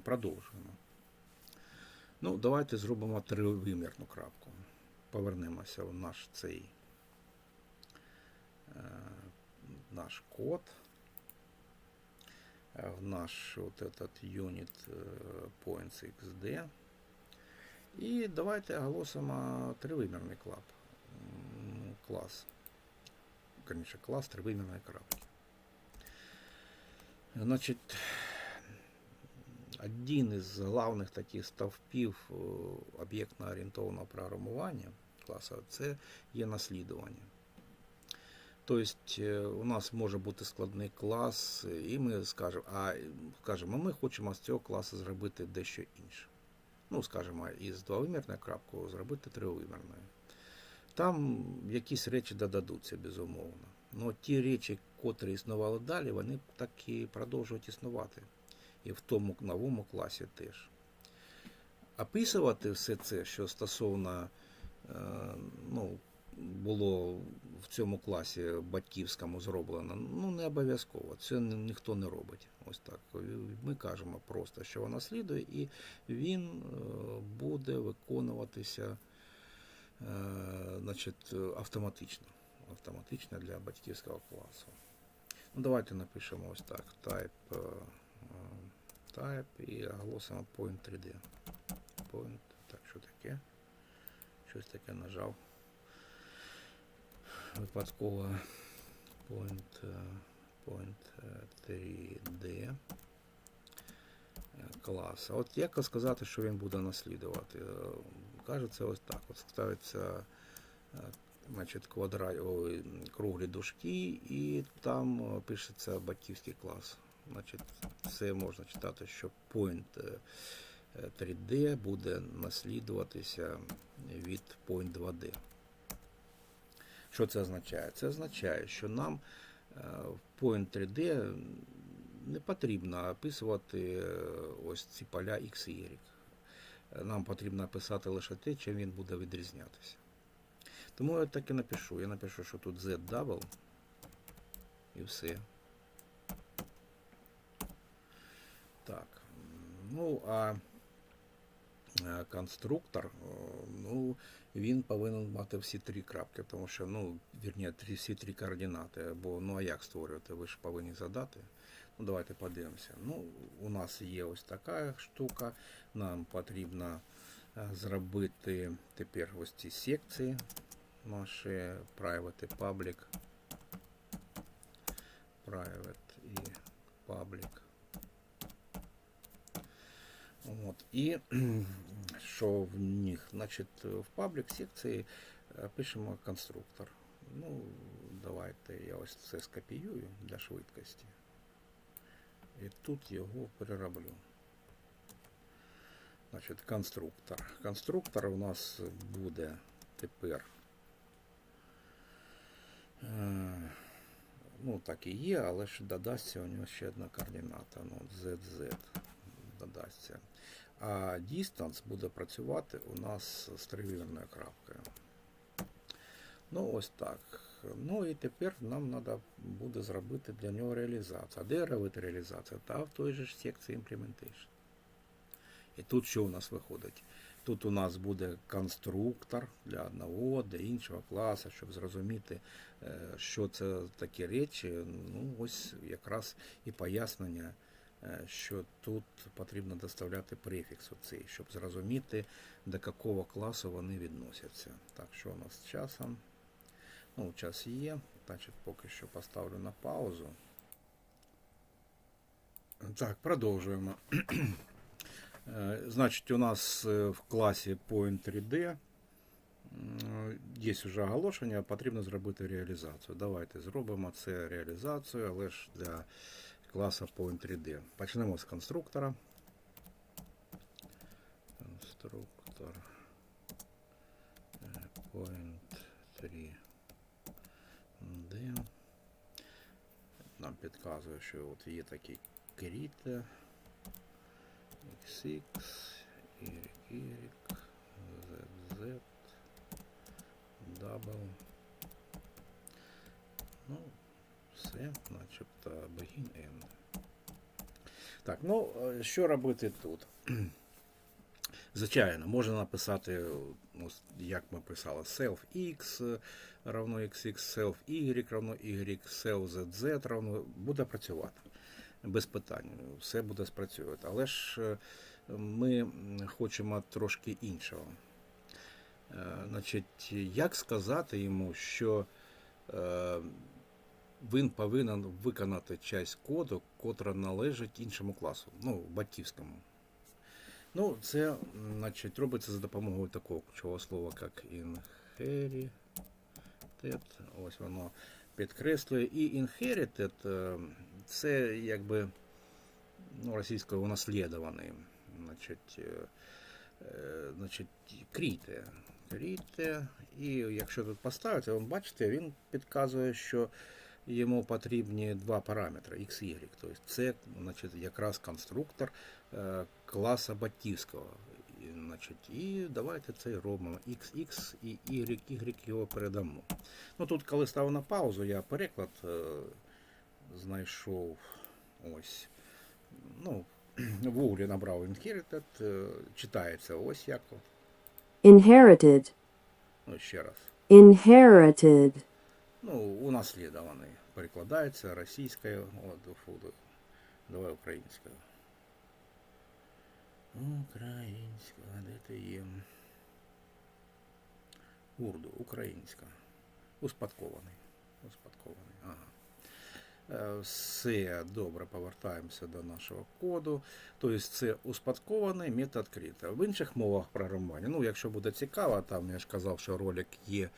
Продовжуємо. Ну, давайте зробимо тривимірну крапку. Повернемося в наш цей е, наш код, е, в наш вот этот unit е, points xd. І давайте оголосимо тривимірний клап. Клас. Конечно, клас тривимірної крапки. Значить, один із главних таких стовпів е, об'єктно-орієнтованого програмування класу це є наслідування. Тобто е, у нас може бути складний клас, і ми скажемо, а скажемо, ми хочемо з цього класу зробити дещо інше. Ну, скажімо, із двовимірної крапкою зробити тривимірною. Там якісь речі додадуться, безумовно. Ну, ті речі, котрі існували далі, вони так і продовжують існувати. І в тому новому класі теж. Описувати все це, що стосовно е, ну, було в цьому класі батьківському зроблено, ну не обов'язково. Це ніхто не робить. Ось так. Ми кажемо просто, що вона слідує, і він е, буде виконуватися е, значить, автоматично. Автоматично для батьківського класу. Ну, давайте напишемо ось так. Type, type і оголосимо point 3D. Point, так, що таке? Щось таке нажав. Випадково point, е, point е, 3D е, клас. А от як сказати, що він буде наслідувати? Е, Кажеться ось так. От ставиться е, значить, квадрат, ой, круглі дужки, і там е, пишеться батьківський клас. Значить, це можна читати, що point е, е, 3D буде наслідуватися від point 2D. Що це означає? Це означає, що нам е, в point 3D не потрібно описувати е, ось ці поля X і Y. Е, Нам потрібно описати лише те, чим він буде відрізнятися. Тому я так і напишу. Я напишу, що тут Z double і все. Так. Ну, а е, конструктор, о, ну, він повинен мати всі три крапки, тому що, ну, вірні, три, всі три координати. Бо ну а як створювати? Ви ж повинні задати. Ну, давайте подивимося. Ну, у нас є ось така штука. Нам потрібно е, зробити тепер ось ці секції наші private і public. Private і public. От. І що в них? Значить, в паблік секції е, пишемо конструктор. Ну, давайте я ось це скопіюю для швидкості. І тут його перероблю. Значить, конструктор. Конструктор у нас буде тепер. е, Ну, так і є, але ж додасться у нього ще одна координата. Ну, ZZ додасться. А distance буде працювати у нас з тривимірною крапкою. Ну, ось так. Ну і тепер нам треба буде зробити для нього реалізацію. А де робити реалізацію? Та в той же ж секції Implementation. І тут що у нас виходить? Тут у нас буде конструктор для одного, для іншого класу, щоб зрозуміти, е, що це такі речі. Ну, ось якраз і пояснення, що тут потрібно доставляти префікс оцей, щоб зрозуміти, до якого класу вони відносяться. Так, що у нас з часом? Ну, час є, значить, поки що поставлю на паузу. Так, продовжуємо. Е, Значить, у нас е, в класі Point 3D є вже оголошення, потрібно зробити реалізацію. Давайте зробимо це реалізацію, але ж для класу Point 3D. Почнемо з конструктора. Конструктор е, Point 3D. Нам підказує, що от є такий кріта. XX, Y, Y, Z, Z, double. Ну, все, начебто begin end. Так, ну е, що робити тут? Звичайно, можна написати, як ми писали, self x е, равно xx, self y равно y, self zz равно буде працювати. Без питань, все буде спрацювати. Але ж е, ми хочемо трошки іншого. Е, Значить, як сказати йому, що е, він повинен виконати часть коду, котра належить іншому класу, ну, батьківському. Ну, це, значить, робиться за допомогою такого ключового слова, як inherited. Ось воно підкреслює. І inherited е, це якби ну, російською унаслідований. Значить, е, е, значить, крійте. Крійте. І якщо тут поставити, ви бачите, він підказує, що йому потрібні два параметри x, y. Тобто це значить, якраз конструктор е, класа батьківського. І, значить, і давайте це робимо. XX і Y, Y його передамо. Ну тут, коли став на паузу, я переклад е, знайшов ось. Ну, в Google набрав Inherited, е, читається ось як. inherited, Ну, ще раз. inherited, Ну, унаслідований. Перекладається російською, от, фу, давай українською. Українська, де ти є? Урду, українська. Успадкований. Успадкований. Ага. Е, Все добре, повертаємося до нашого коду. Тобто це успадкований метод кріта. В інших мовах програмування, ну якщо буде цікаво, там я ж казав, що ролик є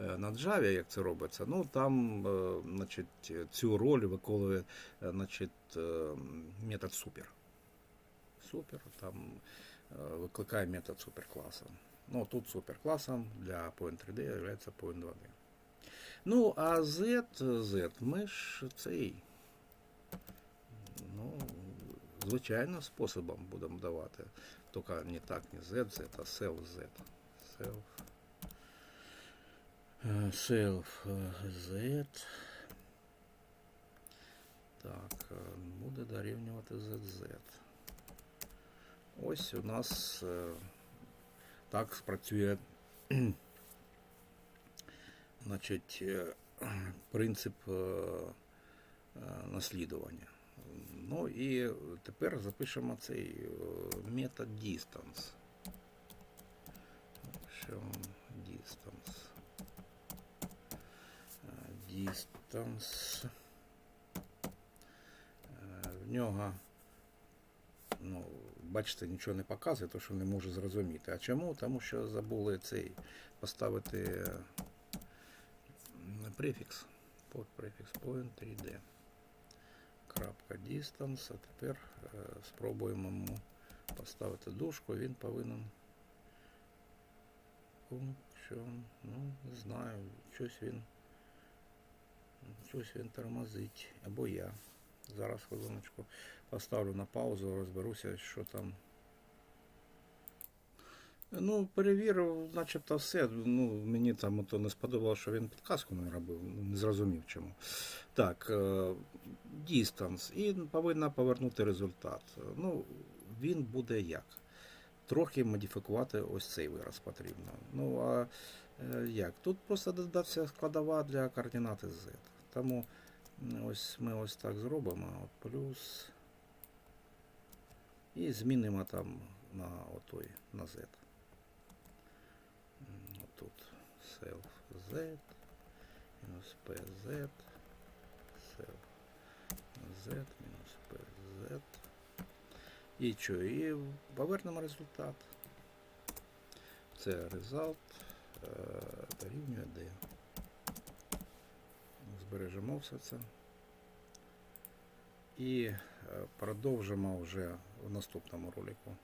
на Java, як це робиться. Ну там е, значить, цю роль виконує е, значить, е, метод супер. Супер, там е, викликає метод суперкласа. Ну, тут суперкласом для Point3D є Point 2D. Ну, а Z, Z, ми ж цей. Ну, звичайно, способом будемо давати. Тільки не так, не Z, Z, а self Z. Self. е, Self е, Z. Так, е, буде дорівнювати ZZ. Ось у нас е, так спрацює значить, е, принцип е, е, наслідування. Ну і тепер запишемо цей е, метод distance. Що distance. Distance. Е, В нього, ну, бачите, нічого не показує, тому що не можу зрозуміти. А чому? Тому що забули цей поставити е, префікс. Под префікс point 3D. Крапка distance. А тепер е, спробуємо йому поставити дужку. Він повинен. Function, ну, не знаю, щось він. Щось він тормозить. Або я. Зараз хвилиночку поставлю на паузу, розберуся, що там. Ну, перевірив, начебто все. Ну, мені там то не сподобалося, що він підказку не робив, ну, не зрозумів чому. Так, е, distance. І повинна повернути результат. Ну, він буде як? Трохи модифікувати ось цей вираз потрібно. Ну, а е, як? Тут просто додався складова для координати Z. Тому ось ми ось так зробимо. Плюс. І змінимо там на отой, на Z. М, Отут self Z, мінус PZ, self Z, мінус PZ. І що? І повернемо результат. Це result е, дорівнює D. Збережемо все це. І е, продовжимо вже в наступному ролику.